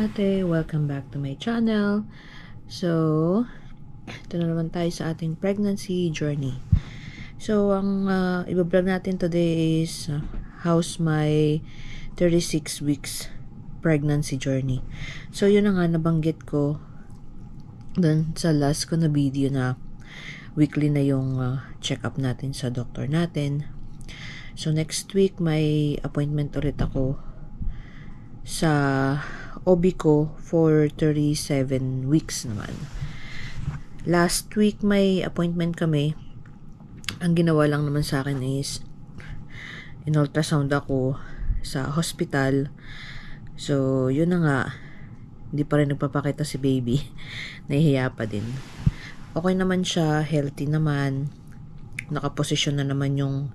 ate! Welcome back to my channel. So, ito na naman tayo sa ating pregnancy journey. So, ang uh, ibablog natin today is uh, how's my 36 weeks pregnancy journey. So, yun na nga nabanggit ko dun sa last ko na video na weekly na yung uh, check-up natin sa doctor natin. So, next week may appointment ulit ako sa OB ko for 37 weeks naman. Last week may appointment kami. Ang ginawa lang naman sa akin is in-ultrasound ako sa hospital. So, yun na nga. Hindi pa rin nagpapakita si baby. Nahihiya pa din. Okay naman siya. Healthy naman. Nakaposisyon na naman yung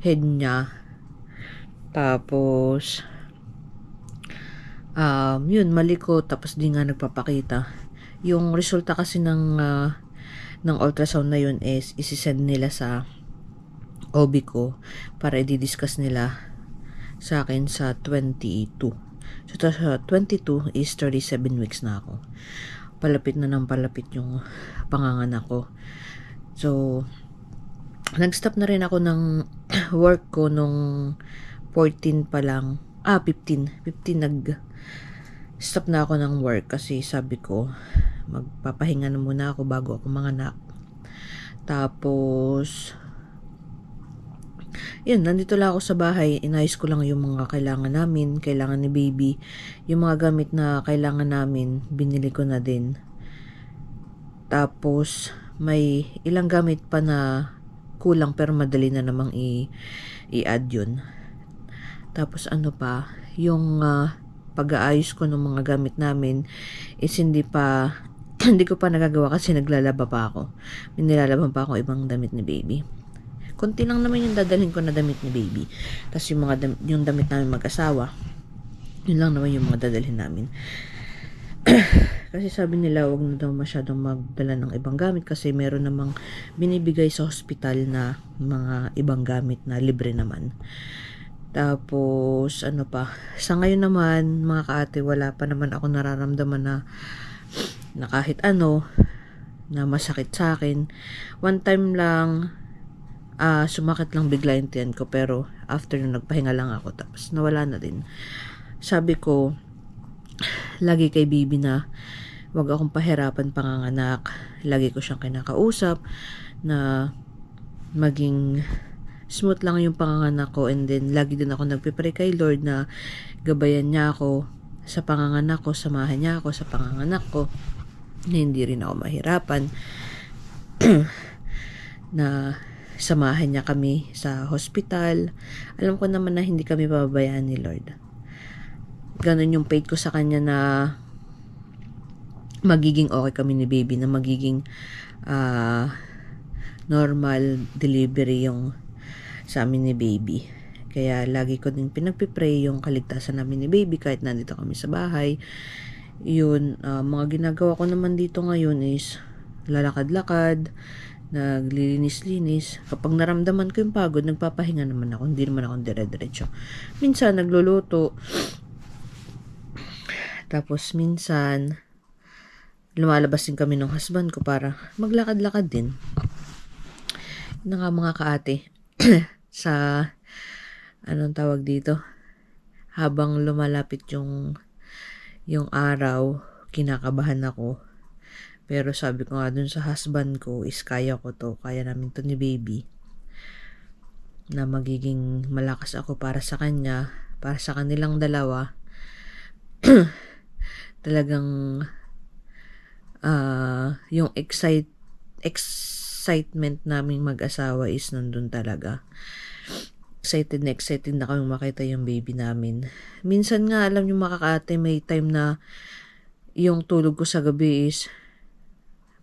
head niya. Tapos, um, yun, mali ko, tapos di nga nagpapakita. Yung resulta kasi ng, uh, ng ultrasound na yun is, isisend nila sa OB ko para i-discuss nila sa akin sa 22. So, sa 22 is 37 weeks na ako. Palapit na ng palapit yung panganganak ko. So, nag-stop na rin ako ng work ko nung 14 pa lang. Ah, 15. 15 nag stop na ako ng work kasi sabi ko magpapahinga na muna ako bago ako manganak. Tapos yun, nandito lang ako sa bahay, inayos ko lang yung mga kailangan namin, kailangan ni baby. Yung mga gamit na kailangan namin, binili ko na din. Tapos, may ilang gamit pa na kulang pero madali na namang i- i-add yun. Tapos ano pa, yung uh, pag-aayos ko ng mga gamit namin is hindi pa hindi ko pa nagagawa kasi naglalaba pa ako. May nilalaban pa ako ibang damit ni baby. Kunti lang naman yung dadalhin ko na damit ni baby. Tapos yung mga damit, yung damit namin mag-asawa, yun lang naman yung mga dadalhin namin. kasi sabi nila wag na daw masyadong magdala ng ibang gamit kasi meron namang binibigay sa hospital na mga ibang gamit na libre naman. Tapos, ano pa, sa ngayon naman, mga kaate, wala pa naman ako nararamdaman na, na kahit ano, na masakit sa akin. One time lang, uh, sumakit lang bigla yung tiyan ko, pero after nung nagpahinga lang ako, tapos nawala na din. Sabi ko, lagi kay baby na, wag akong pahirapan panganganak. Lagi ko siyang kinakausap, na maging smooth lang yung panganganak ko and then lagi din ako nagpipray kay Lord na gabayan niya ako sa panganganak ko, samahan niya ako sa panganganak ko na hindi rin ako mahirapan na samahan niya kami sa hospital. Alam ko naman na hindi kami pababayaan ni Lord. Ganon yung faith ko sa kanya na magiging okay kami ni baby, na magiging uh, normal delivery yung sa amin ni baby. Kaya lagi ko din pinagpipray yung kaligtasan namin ni baby kahit nandito kami sa bahay. Yun, uh, mga ginagawa ko naman dito ngayon is lalakad-lakad, naglilinis-linis. Kapag naramdaman ko yung pagod, nagpapahinga naman ako. Hindi naman ako dire-diretso. Minsan, nagluluto. Tapos, minsan, lumalabas din kami ng husband ko para maglakad-lakad din. Yun nga mga kaate. sa anong tawag dito? Habang lumalapit yung yung araw kinakabahan ako. Pero sabi ko nga dun sa husband ko is kaya ko to kaya namin to ni baby na magiging malakas ako para sa kanya para sa kanilang dalawa. Talagang uh, yung excite ex excitement naming mag-asawa is nandun talaga. Excited na excited na kami makita yung baby namin. Minsan nga, alam yung makakate, may time na yung tulog ko sa gabi is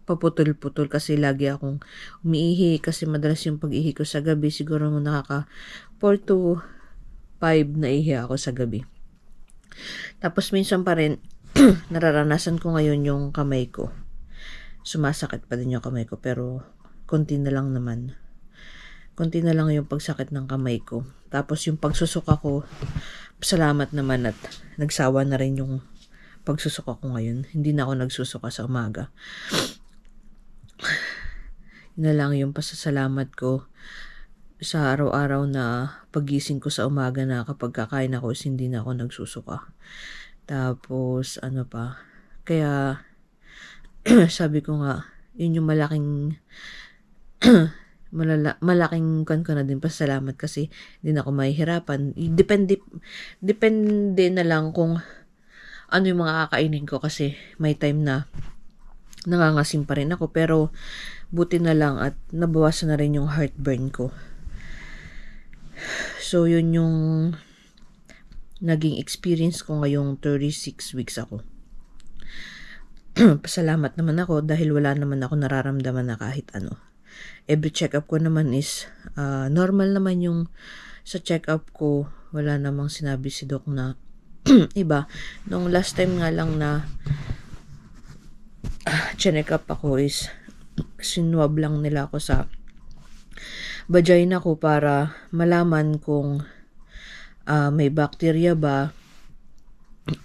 paputol-putol kasi lagi akong umiihi kasi madalas yung pag-ihi ko sa gabi siguro mo nakaka 4 to 5 na ihi ako sa gabi. Tapos minsan pa rin nararanasan ko ngayon yung kamay ko. Sumasakit pa din yung kamay ko pero konti na lang naman. Konti na lang yung pagsakit ng kamay ko. Tapos yung pagsusuka ko, salamat naman at nagsawa na rin yung pagsusuka ko ngayon. Hindi na ako nagsusuka sa umaga. Yun na lang yung pasasalamat ko sa araw-araw na pagising ko sa umaga na kapag kakain ako hindi na ako nagsusuka. Tapos, ano pa, kaya, sabi ko nga, yun yung malaking, malala, malaking kan ko na din pasalamat kasi hindi na ako mahihirapan. Depende, depende na lang kung ano yung mga kakainin ko kasi may time na nangangasim pa rin ako pero buti na lang at nabawasan na rin yung heartburn ko. So, yun yung naging experience ko ngayong 36 weeks ako. Pasalamat naman ako dahil wala naman ako nararamdaman na kahit ano. Every check-up ko naman is uh, normal naman yung sa check-up ko. Wala namang sinabi si doc na iba. Nung last time nga lang na uh, check up ako is sinwab lang nila ako sa vagina ko para malaman kung uh, may bacteria ba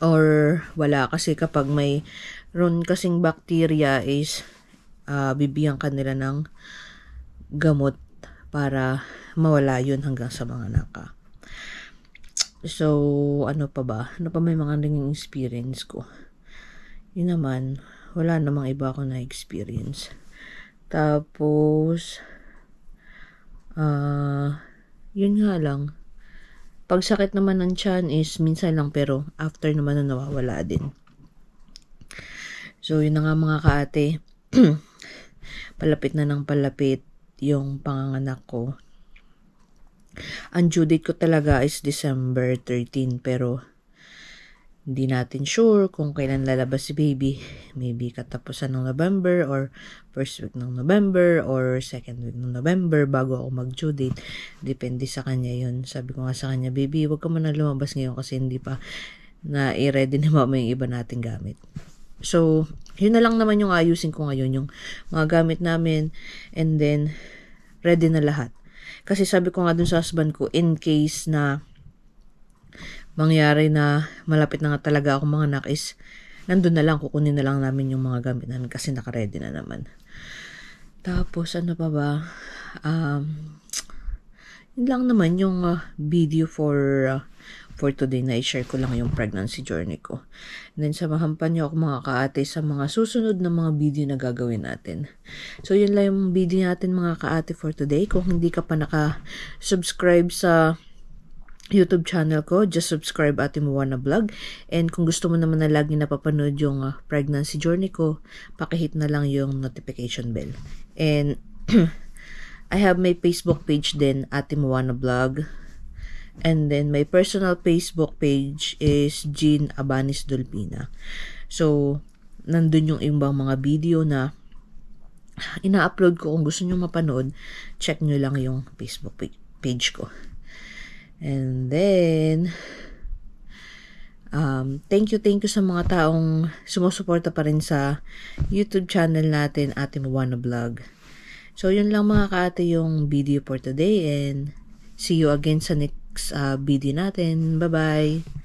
or wala kasi kapag may ron kasing bacteria is uh, bibigyan ka nila ng gamot para mawala yun hanggang sa mga naka. So, ano pa ba? Ano pa may mga naging experience ko? Yun naman, wala namang iba ako na experience. Tapos, Ah, yun nga lang. Pagsakit naman ng tiyan is minsan lang pero after naman na nawawala din. So, yun na nga mga kaate. palapit na ng palapit yung panganganak ko. Ang due date ko talaga is December 13 pero hindi natin sure kung kailan lalabas si baby. Maybe katapusan ng November or first week ng November or second week ng November bago ako mag-due date. Depende sa kanya yun. Sabi ko nga sa kanya, baby, huwag ka muna lumabas ngayon kasi hindi pa na i-ready ni mama yung iba nating gamit. So, yun na lang naman yung ayusin ko ngayon, yung mga gamit namin and then ready na lahat. Kasi sabi ko nga dun sa husband ko, in case na mangyari na malapit na nga talaga ako mga anak is nandun na lang, kukunin na lang namin yung mga gamit namin kasi nakaredy na naman. Tapos, ano pa ba? Um, yun lang naman yung uh, video for uh, for today na i-share ko lang yung pregnancy journey ko. And then, samahan pa niyo ako mga kaate sa mga susunod na mga video na gagawin natin. So, yun lang yung video natin mga kaate for today. Kung hindi ka pa naka-subscribe sa YouTube channel ko. Just subscribe Ate Moana Vlog. And kung gusto mo naman na lagi napapanood yung uh, pregnancy journey ko, pakihit na lang yung notification bell. And I have my Facebook page din, Ate Moana Vlog. And then my personal Facebook page is Jean Abanis Dolpina. So, nandun yung ibang mga video na ina-upload ko. Kung gusto nyo mapanood, check nyo lang yung Facebook page ko. And then, um, thank you, thank you sa mga taong sumusuporta pa rin sa YouTube channel natin, Ate Moana Vlog. So, yun lang mga kaate yung video for today and see you again sa next uh, video natin. Bye-bye!